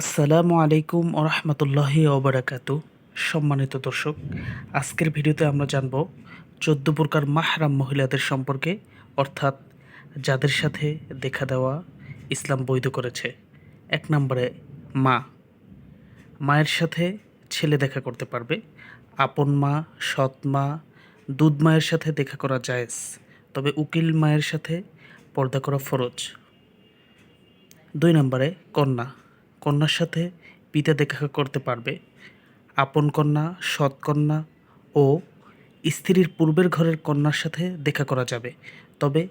আসসালামু আলাইকুম ওরহমতুল্লাহি ওবরাকাতু সম্মানিত দর্শক, আজকের ভিডিওতে আমরা জানব চোদ্দ প্রকার মাহরাম মহিলাদের সম্পর্কে, অর্থাৎ যাদের সাথে দেখা দেওয়া ইসলাম বৈধ করেছে। এক নম্বরে, মা। মায়ের সাথে ছেলে দেখা করতে পারবে। আপন মা, সৎ মা, দুধ মায়ের সাথে দেখা করা জায়েজ। তবে উকিল মায়ের সাথে পর্দা করা ফরজ। দুই নম্বরে, কন্যা। কন্যার সাথে পিতা দেখা করতে পারবে। আপন কন্যা সৎকন্যা ও স্ত্রীর পূর্বের ঘরের কন্যার সাথে দেখা করা যাবে। তবে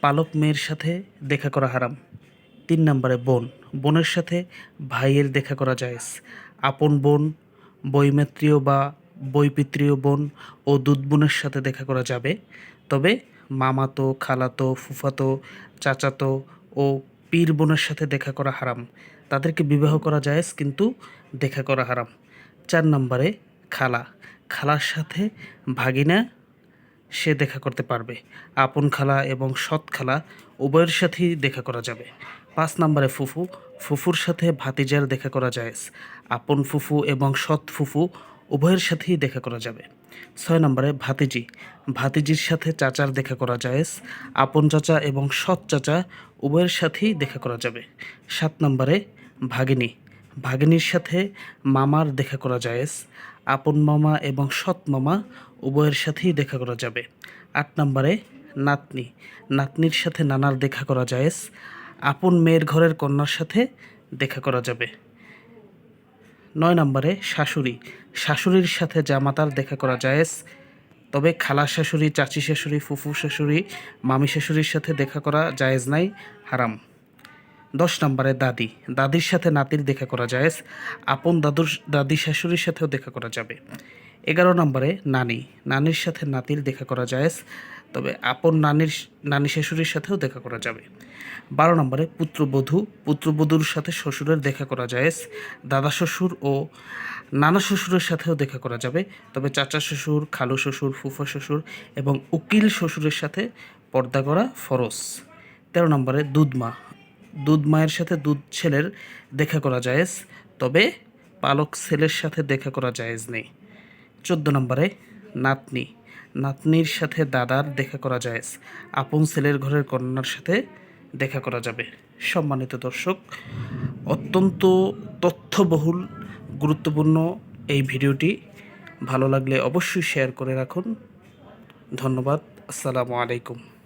পালক মেয়ের সাথে দেখা করা হারাম। তিন নম্বরে বোন। বোনের সাথে ভাইয়ের দেখা করা যায় আপন বোন, বৈমাত্রীয় বা বৈপিত্রীয় বোন ও দুধ বোনের সাথে দেখা করা যাবে। তবে মামাতো, খালাতো, ফুফাতো, চাচাতো ও পীর বোনের সাথে দেখা করা হারাম। তাদেরকে বিবাহ করা জায়েজ, কিন্তু দেখা করা হারাম। চার নম্বরে খালা। খালার সাথে ভাগিনা সে দেখা করতে পারবে। আপন খালা এবং সৎ খালা উভয়ের সাথেই দেখা করা যাবে। পাঁচ নম্বরে ফুফু। ফুফুর সাথে ভাতিজার দেখা করা যায় আপন ফুফু এবং সৎ ফুফু উভয়ের সাথেই দেখা করা যাবে। ছয় নম্বরে ভাতিজি। ভাতিজির সাথে চাচার দেখা করা যায় আপন চাচা এবং সৎ চাচা উভয়ের সাথেই দেখা করা যাবে। সাত নম্বরে ভাগিনী। ভাগিনীর সাথে মামার দেখা করা যায়। আপন মামা এবং সৎ মামা উভয়ের সাথেই দেখা করা যাবে। আট নম্বরে নাতনি। নাতনির সাথে নানার দেখা করা যায়। আপন মেয়ের ঘরের কন্যার সাথে দেখা করা যাবে। নয় নম্বরে শাশুড়ি। শাশুড়ির সাথে জামাতার দেখা করা জায়েজ তবে খালা শাশুড়ি, চাচি শাশুড়ি, ফুফু শাশুড়ি, মামি শাশুড়ির সাথে দেখা করা জায়েজ নাই। হারাম। দশ নম্বরে দাদি। দাদির সাথে নাতির দেখা করা জায়েজ আপন দাদুর, দাদি শাশুড়ির সাথেও দেখা করা যাবে। এগারো নম্বরে নানি। নানির সাথে নাতির দেখা করা জায়েজ তবে আপন নানির, নানি শাশুড়ির সাথেও দেখা করা যাবে। বারো নম্বরে পুত্রবধূ। পুত্রবধূর সাথে শ্বশুরের দেখা করা জায়েজ দাদা শ্বশুর ও নানা শ্বশুরের সাথেও দেখা করা যাবে। তবে চাচা শ্বশুর, খালু শ্বশুর, ফুফা শ্বশুর এবং উকিল শ্বশুরের সাথে পর্দা করা ফরজ। তেরো নম্বরে দুধমা দুধ মায়ের সাথে দুধ ছেলের দেখা করা জায়েজ, তবে পালক ছেলের সাথে দেখা করা জায়েজ নেই। চোদ্দ নম্বরে, নাতনি। নাতনির সাথে দাদার দেখা করা জায়েজ, আপন ছেলের ঘরের কন্যার সাথে দেখা করা যাবে। সম্মানিত দর্শক, অত্যন্ত তথ্যবহুল, গুরুত্বপূর্ণ এই ভিডিওটি। ভালো লাগলে অবশ্যই শেয়ার করে রাখুন। ধন্যবাদ, আসসালামু আলাইকুম।